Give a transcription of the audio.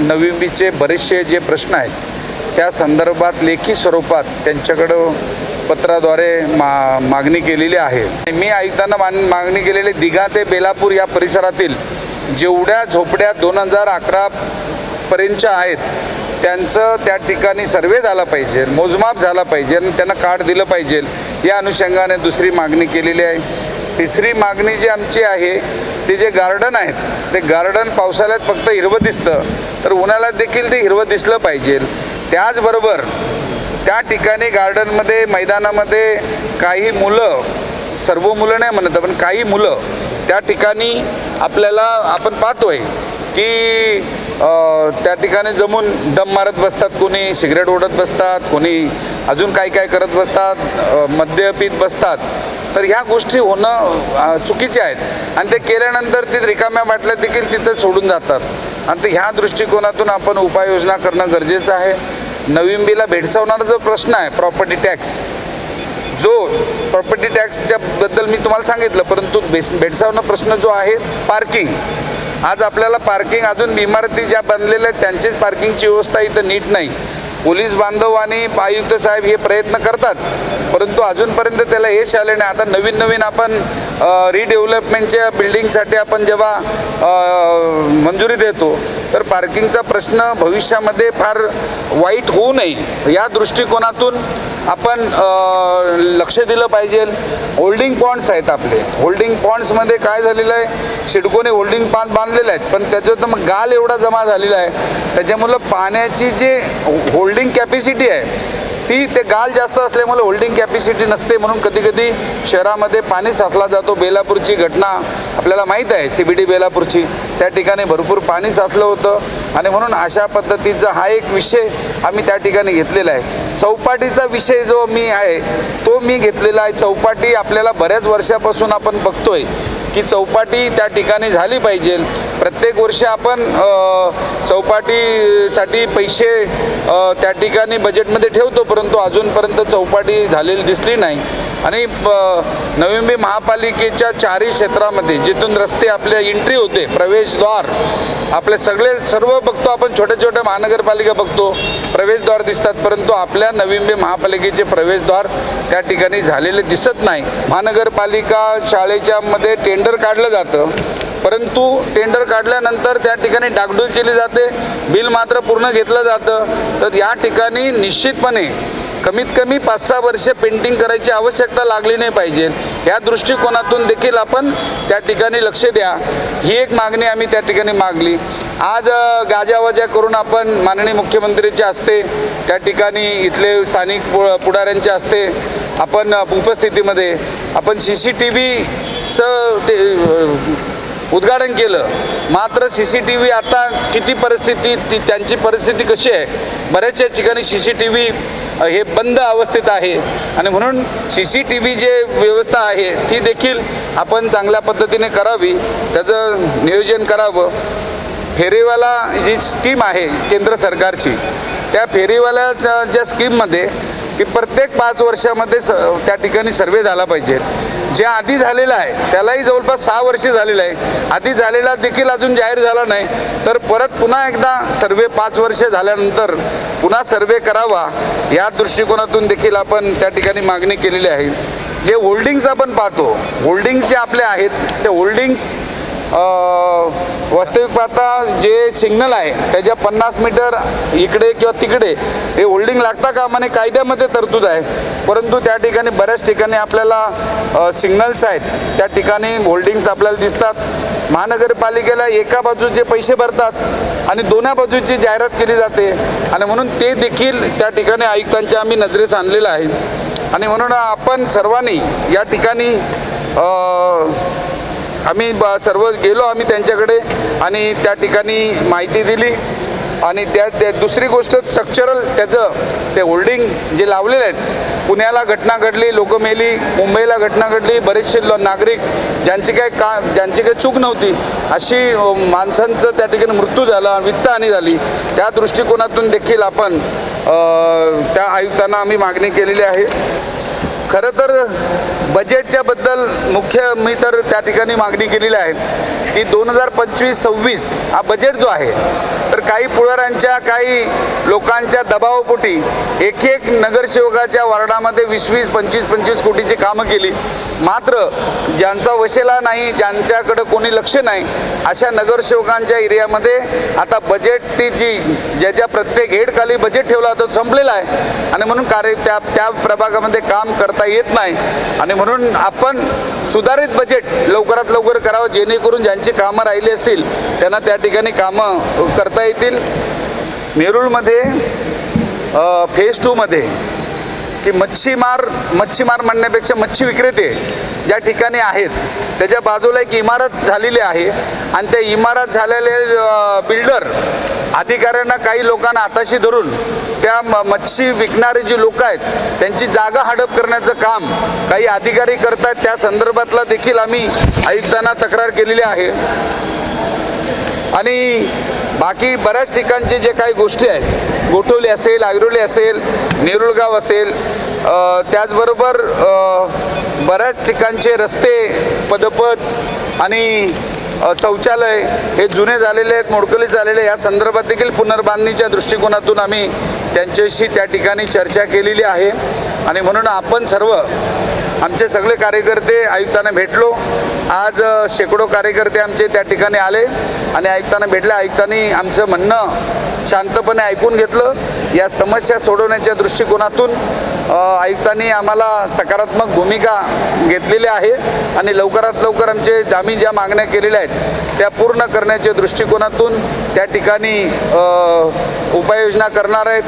नवीबीचे बरेचसे जे प्रश्न आहेत त्या संदर्भात लेखी स्वरूपात त्यांच्याकडं पत्राद्वारे मा मागणी केलेली आहे. मी आयुक्तांना मान मागणी केलेली दिघा ते बेलापूर या परिसरातील जेवढ्या झोपड्या दोन हजार अकरा पर्यंतच्या आहेत त्यांचं त्या ठिकाणी सर्वे झाला पाहिजे मोजमाप झाला पाहिजे आणि त्यांना कार्ड दिलं पाहिजे. या अनुषंगाने दुसरी मागणी केलेली आहे. तिसरी मागणी जी आमची आहे ते जे गार्डन आहेत ते गार्डन पावसाळ्यात फक्त हिरवं दिसतं. तर उन्हाळ्यात देखील ते हिरवं दिसलं पाहिजे. त्याचबरोबर त्या ठिकाणी गार्डनमध्ये मैदानामध्ये काही मुलं सर्व मुलं नाही म्हणत पण काही मुलं त्या ठिकाणी आपल्याला आपण पाहतोय की त्या ठिकाणी जमून दम मारत बसतात कोणी सिगरेट ओढत बसतात कोणी अजून काय काय करत बसतात मद्य पीत बसतात. तर ह्या गोष्टी होणं चुकीच्या आहेत. आणि ते केल्यानंतर ते रिकाम्या बाटल्या देखील तिथं सोडून जातात. आणि ते ह्या दृष्टिकोनातून आपण उपाययोजना करणं गरजेचं आहे. नवींबीला भेडसावणारा जो प्रश्न आहे प्रॉपर्टी टॅक्स जो प्रॉपर्टी टॅक्सच्या बद्दल मी तुम्हाला सांगितलं परंतु बेस भेडसावणं प्रश्न जो आहे पार्किंग आज आपल्याला पार्किंग अजून इमारती ज्या बनलेल्या आहेत त्यांचीच पार्किंगची व्यवस्था इथं नीट नाही. पोलीस बांधव आणि आयुक्त साहेब हे प्रयत्न करतात. परंतु अजूनपर्यंत त्याला यश आले नाही. आता नवीन नवीन आपण रिडेव्हलपमेंटच्या बिल्डिंगसाठी आपण जेव्हा मंजुरी देतो तर पार्किंगचा प्रश्न भविष्यामध्ये फार वाईट होऊ नये. या दृष्टिकोनातून आपण लक्ष दिलं पाहिजे. होल्डिंग पॉईंट्स आहेत आपले. होल्डिंग पॉईंट्समध्ये काय झालेलं आहे? शिडकोने होल्डिंग पान बांधलेले आहेत पण त्याच्यात मग गाल एवढा जमा झालेला आहे. त्याच्यामुळं पाण्याची जी होल्डिंग कॅपॅसिटी आहे ती ते गाल जास्त असल्यामुळे होल्डिंग कॅपॅसिटी नसते म्हणून कधी कधी शहरामध्ये पाणी साचला जातो. बेलापूरची घटना आपल्याला माहीत आहे सी बी डी बेलापूरची. त्या ठिकाणी भरपूर पाणी साचलं होतं आणि म्हणून अशा पद्धतीचा हा एक विषय आम्ही त्या ठिकाणी घेतलेला आहे. चौपाटीचा विषय जो मी आहे तो मी घेतलेला आहे. चौपाटी आपल्याला बऱ्याच वर्षापासून आपण बघतोय. की चौपाटी त्या ठिकाणी झाली पाहिजे. प्रत्येक वर्षी आपण चौपाटीसाठी पैसे त्या ठिकाणी बजेटमध्ये ठेवतो परंतु अजूनपर्यंत चौपाटी झालेली दिसली नाही. आणि ब- नवी महापालिकेच्या चारही क्षेत्रामध्ये जिथून रस्ते आपले एंट्री होते प्रवेशद्वार आपले सगळे सर्व बघतो आपण छोट्या छोट्या महानगरपालिका बघतो प्रवेशद्वार दिसतात परंतु आपल्या नवी महापालिकेचे प्रवेशद्वार त्या ठिकाणी झालेले दिसत नाही. महानगरपालिका शाळेच्या मध्ये टेंडर काढलं जातं परंतु टेंडर काढल्यानंतर त्या ठिकाणी डागडुजी केली जाते बिल मात्र पूर्ण घेतलं जातं. तर या ठिकाणी निश्चितपणे कमीत कमी पाच सहा वर्षे पेंटिंग करायची आवश्यकता लागली नाही पाहिजे. ह्या दृष्टिकोनातून देखील आपण त्या ठिकाणी लक्ष द्या. ही एक मागणी आम्ही त्या ठिकाणी मागली. आज गाजावाजा करून आपण माननीय मुख्यमंत्रीच्या असते त्या ठिकाणी इथले स्थानिक पु पुढाऱ्यांच्या असते आपण उपस्थितीमध्ये आपण सी सी टी व्हीचं ते उद्घाटन केलं. मात्र सी सी टी व्ही आता किती परिस्थिती ती त्यांची परिस्थिती कशी आहे? बऱ्याचशा ठिकाणी सी सी टी व्ही हे बंद अवस्थेत आहे. आणि म्हणून C C T V J व्यवस्था आहे ती देखील आपण चांगल्या पद्धतीने करावी. त्याचं नियोजन करावं. फेरीवाला जी स्कीम आहे केंद्र सरकारची त्या फेरीवाल्या ज्या- ज्या स्कीममध्ये की प्रत्येक पाच वर्षामध्ये स त्या ठिकाणी सर्वे झाला पाहिजे. जे आधी झालेलं आहे त्यालाही जवळपास सहा वर्षे झालेलं आहे. आधी झालेला देखील अजून जाहीर झाला नाही. तर परत पुन्हा एकदा सर्वे पाच वर्षे झाल्यानंतर पुन्हा सर्वे करावा या दृष्टिकोनातून देखील आपण त्या ठिकाणी मागणी केलेली आहे. जे होल्डिंग्स आपण पाहतो होल्डिंग्स जे आपले आहेत ते होल्डिंग्स वास्तविक पाहता जे सिग्नल आहे त्याच्या पन्नास मीटर इकडे किंवा तिकडे हे होल्डिंग लागता का म्हणे कायद्यामध्ये तरतूद आहे. परंतु त्या ठिकाणी बऱ्याच ठिकाणी आपल्याला सिग्नल्स आहेत. त्या ठिकाणी होल्डिंग्स आपल्याला दिसतात. महानगरपालिकेला एका बाजूचे पैसे भरतात आणि दोन्ही बाजूची जाहिरात केली जाते. आणि म्हणून ते देखील त्या ठिकाणी आयुक्तांच्या आम्ही नजरेस आणलेलं आहे. आणि म्हणून आपण सर्वांनी या ठिकाणी आम्ही ब सर्व गेलो आम्ही त्यांच्याकडे आणि त्या ठिकाणी माहिती दिली. आणि त्या त्या दुसरी गोष्ट स्ट्रक्चरल त्याचं ते होल्डिंग जे लावलेले आहेत पुण्याला घटना घडली लोक मेली मुंबईला घटना घडली बरेचसे नागरिक ज्यांची काय का ज्यांची काही चूक नव्हती अशी माणसांचं त्या ठिकाणी मृत्यू झाला वित्तहानी झाली. त्या दृष्टिकोनातून देखील आपण त्या आयुक्तांना आम्ही मागणी केलेली आहे. खरं तर बजेटच्या बद्दल मुख्य मी तर त्या ठिकाणी मागणी केलेली आहे की दोन हजार पंचवीस सव्वीस हा बजेट जो आहे तर काही पुढाऱ्यांच्या काही लोकांच्या दबावापोटी एक एक नगरसेवकाच्या वार्डामध्ये वीस वीस पंचवीस पंचवीस कोटीची कामं केली. मात्र ज्यांचा वशेला नाही ज्यांच्याकडं कोणी लक्ष नाही अशा नगरसेवकांच्या एरियामध्ये आता बजेट ती जी ज्याच्या प्रत्येक हेडखाली बजेट ठेवला होता तो संपलेला आहे. आणि म्हणून कार्य त्या त्या प्रभागामध्ये काम करता येत नाही. आणि म्हणून आपण सुधारित बजेट लवकरात लवकर करावं जेणेकरून ज्यांची कामं राहिली असतील त्यांना त्या ठिकाणी कामं करता येतील. नेरूळमध्ये फेज टूमध्ये की मच्छीमार मच्छीमार म्हणण्यापेक्षा मच्छी विक्रेते ज्या ठिकाणी आहेत त्याच्या बाजूला एक इमारत झालेली आहे. आणि त्या इमारत झालेले बिल्डर अधिकाऱ्यांना काही लोकांना हाताशी धरून त्या म मच्छी विकणारे जी लोक आहेत त्यांची जागा हडप करण्याचं काम काही अधिकारी करतात त्या संदर्भातला देखील आम्ही आयुक्तांना तक्रार केलेली आहे. आणि बाकी बऱ्याच ठिकाणचे जे काही गोष्टी आहेत गोठवली असेल आयरोली असेल नेरुळगाव असेल त्याचबरोबर बऱ्याच ठिकाणचे रस्ते पदपथ आणि शौचालय हे जुने झालेले आहेत मोडकली झालेले या संदर्भात देखील पुनर्बांधणीच्या दृष्टिकोनातून आम्ही त्यांच्याशी त्या ठिकाणी चर्चा केलेली आहे. आणि म्हणून आपण सर्व आमचे सगळे कार्यकर्ते आयुक्तांना भेटलो. आज शेकडो कार्यकर्ते आमचे त्या ठिकाणी आले. आणि आयुक्तांना भेटले आयुक्तांनी आमचं म्हणणं शांतपणे ऐकून घेतलं. या समस्या सोडवण्याच्या दृष्टिकोनातून आयुक्तांनी आम्हाला सकारात्मक भूमिका घेतलेली आहे आणि लवकरात लवकर आमचे आम्ही ज्या मागण्या केलेल्या आहेत त्या पूर्ण करण्याच्या दृष्टिकोनातून त्या ठिकाणी उपाययोजना करणार आहेत.